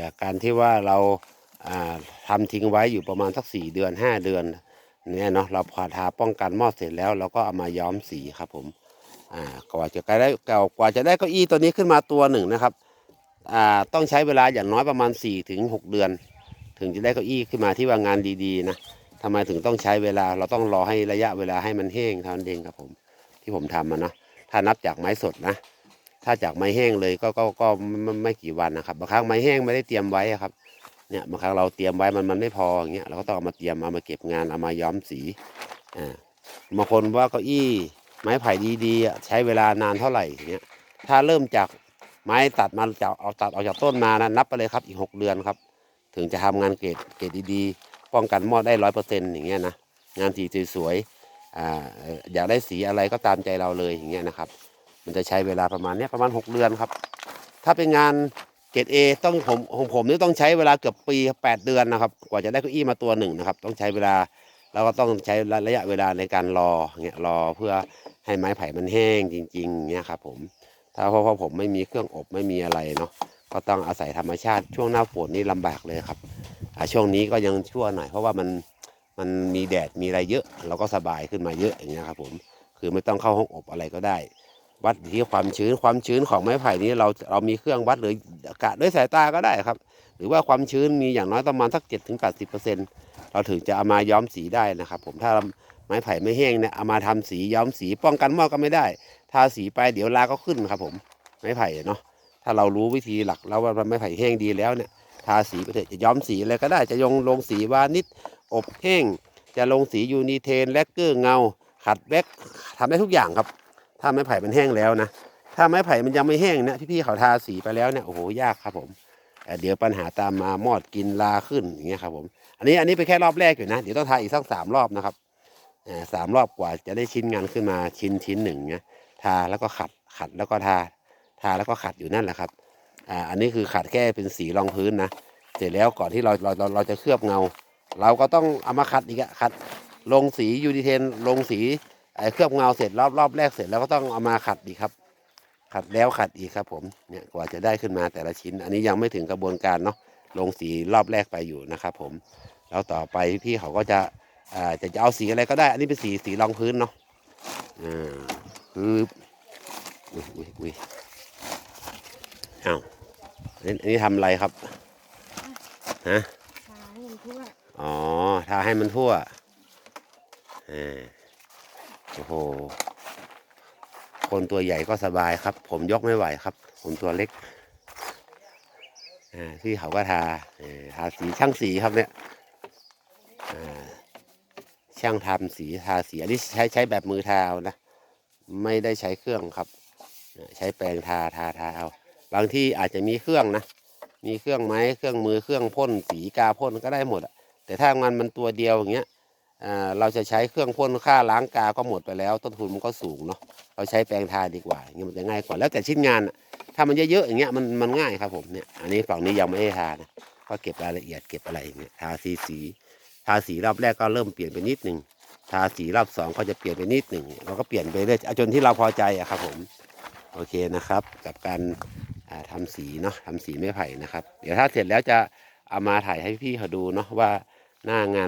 จากการที่ว่าเราอ่าทำทิ้งไว้อยู่ประมาณสักสี่เดือนห้าเดือนเนี่ยเนาะเราพอทาป้องกันมอดเสร็จแล้วเราก็เอามาย้อมสีครับผมอ่ากว่าจะได้กว่าจะได้เก้าอี้ตัวนี้ขึ้นมาตัวหนึ่งนะครับอ่าต้องใช้เวลาอย่างน้อยประมาณ4ี่ถึงหเดือน ถึงจะได้เก้าอี้ขึ้นมาที่ว่างานดีๆนะทำไมถึงต้องใช้เวลาเราต้องรอให้ระยะเวลาให้มันแห้งเท่านั้นเองครับผม ที่ผมทำมานะถ้านับจากไม้สดนะ ถ้าจากไม้แห้งเลยก็ก็ก็ไม่ไม่กี่วันนะครับบางครั้งไม้แห้งไม่ได้เตรียมไว้ครับเนี่ยบางครั้งเราเตรียมไว้มันมันไม่พออย่างเงี้ยเราก็ต้องเอามาเตรียมเอามาเก็บงานเอามาย้อมสีอ่าบางคนว่าเก้าอี้ไม้ไผ่ดีๆใช้เวลานานเท่าไหร่อย่างเงี้ยถ้าเริ่มจากไม้ตัดมาจากเอาตัดออกจากต้นมานะนับไปเลยครับอีกหกเดือนครับ ถึงจะทำงานเกรดเกรดดีๆ ป้องกันมอดได้ร้อยเปอร์เซ็นต์อย่างเงี้ยนะงานสีสวยๆอ่าเอ่ออยากได้สีอะไรก็ตามใจเราเลยอย่างเงี้ยนะครับ มันจะใช้เวลาประมาณนี้ประมาณ 6 เดือนครับ ถ้าเป็นงานเกรดเอต้องผมของผมนี่ต้องใช้เวลาเกือบปี 8 เดือนนะครับ กว่าจะได้เก้าอี้มาตัวหนึ่งนะครับ ต้องใช้เวลาแล้วก็ต้องใช้ระยะเวลาในการรอเงี้ยรอเพื่อให้ไม้ไผ่มันแห้งจริงๆเงี้ยครับผมถ้าเพราะว่าผมไม่มีเครื่องอบไม่มีอะไรเนาะก็ต้องอาศัยธรรมชาติช่วงหน้าฝนนี่ลำบากเลยครับช่วงนี้ก็ยังชั่วหน่อยเพราะว่ามันมันมีแดดมีอะไรเยอะ เราก็สบายขึ้นมาเยอะอย่างเงี้ยครับผมคือไม่ต้องเข้าห้องอบอะไรก็ได้ วัดที่ความชื้นความชื้นของไม้ไผ่นี้เราเรามีเครื่องวัดหรือกะด้วยสายตาก็ได้ครับ หรือว่าความชื้นมีอย่างน้อยประมาณสักเจ็ดถึงแปดสิบเปอร์เซ็นเราถึงจะเอามาย้อมสีได้นะครับผมถ้าไม้ไผ่ไม่แห้งเนี่ยเอามาทำสีย้อมสีป้องกันมอดก็ไม่ได้ทาสีไปเดี๋ยวลาก็ขึ้นครับผมไม้ไผ่เนาะถ้าเรารู้วิธีหลักแล้วว่าไม้ไผ่แห้งดีแล้วเนี่ยทาสีไปเถอะจะย้อมสีอะไรก็ได้จะยงลงสีวานิชอบแห้ง จะลงสียูนิเทนแลกเกอร์เงา ขัดแบกทำได้ทุกอย่างครับ ถ้าไม้ไผ่มันแห้งแล้วนะถ้าไม้ไผ่มันยังไม่แห้งเนี่ยพี่ๆเขาทาสีไปแล้วเนี่ยโอ้โหยากครับผมเเดี๋ยวปัญหาตามมามอดกินลาขึ้นอย่างเงี้ยครับผม อันนี้อันนี้เป็นแค่รอบแรกอยู่นะ เดี๋ยวต้องทาอีกสักสามรอบนะครับสามรอบกว่าจะได้ชิ้นงานขึ้นมาชิ้นชิ้นหนึ่งเนี่ยทาแล้วก็ขัดขัดแล้วก็ทา ทาแล้วก็ขัดอยู่นั่นแหละครับอ่าอันนี้คือขัดแค่เป็นสีรองพื้นนะเสร็จแล้วก่อนที่เราเราเราเราจะเคลือบเงา เราก็ต้องเอามาขัดอีกอะขัดลงสียูดีเทนลงสี เคลือบเงาเสร็จรอบรอบแรกเสร็จแล้วก็ต้องเอามาขัดอีกครับ ขัดแล้วขัดอีกครับ ผมเนี่ยกว่าจะได้ขึ้นมาแต่ละชิ้น อันนี้ยังไม่ถึงกระบวนการเนาะลงสีรอบแรกไปอยู่นะครับ ผม แล้วต่อไปพี่เขาก็จะอ่าจะจะเอาสีอะไรก็ได้ อันนี้เป็นสีสีรองพื้นเนาะอ่าคืออุ้ยอุ้ยอุ้ยอ้าวอันนี้อันนี้ทำอะไรครับฮะทาให้มันทั่วอ๋อทาให้มันทั่วเออ โอ้โห คนตัวใหญ่ก็สบายครับ ผมยกไม่ไหวครับ ผมตัวเล็กอที่เขาก็ทาทาสีช่างสีครับเนี่ยช่างทำสีทาสีอันนี้ใช้ใช้แบบมือทาเอานะ ไม่ได้ใช้เครื่องครับ ใช้แปรงทาทาทาเอา บางที่อาจจะมีเครื่องนะ มีเครื่องไม้เครื่องมือเครื่องพ่นสีกาพ่นก็ได้หมดอะแต่ถ้างานมันตัวเดียวอย่างเงี้ย เราจะใช้เครื่องพ่นค่าล้างกาก็หมดไปแล้ว ต้นทุนมันก็สูงเนาะเราใช้แปรงทาดีกว่าอย่างเงี้ยมันจะง่ายกว่าแล้วแต่ชิ้นงานถ้ามันเยอะๆอย่างเงี้ยมันมันง่ายครับผมเนี่ยอันนี้ฝั่งนี้ยังไม่ได้ทานะก็เก็บรายละเอียดเก็บอะไรอย่างเงี้ยทาสีสีทาสีรอบแรกก็เริ่มเปลี่ยนไปนิดหนึ่งทาสีรอบสองก็จะเปลี่ยนไปนิดหนึ่งเราก็เปลี่ยนไปเรื่อยจนที่เราพอใจอะครับผมโอเคนะครับ กับการอ่าทำสีเนาะทำสีไม้ไผ่นะครับ เดี๋ยวถ้าเสร็จแล้วจะเอามาถ่ายให้พี่เขาดูเนาะว่าหน้างาน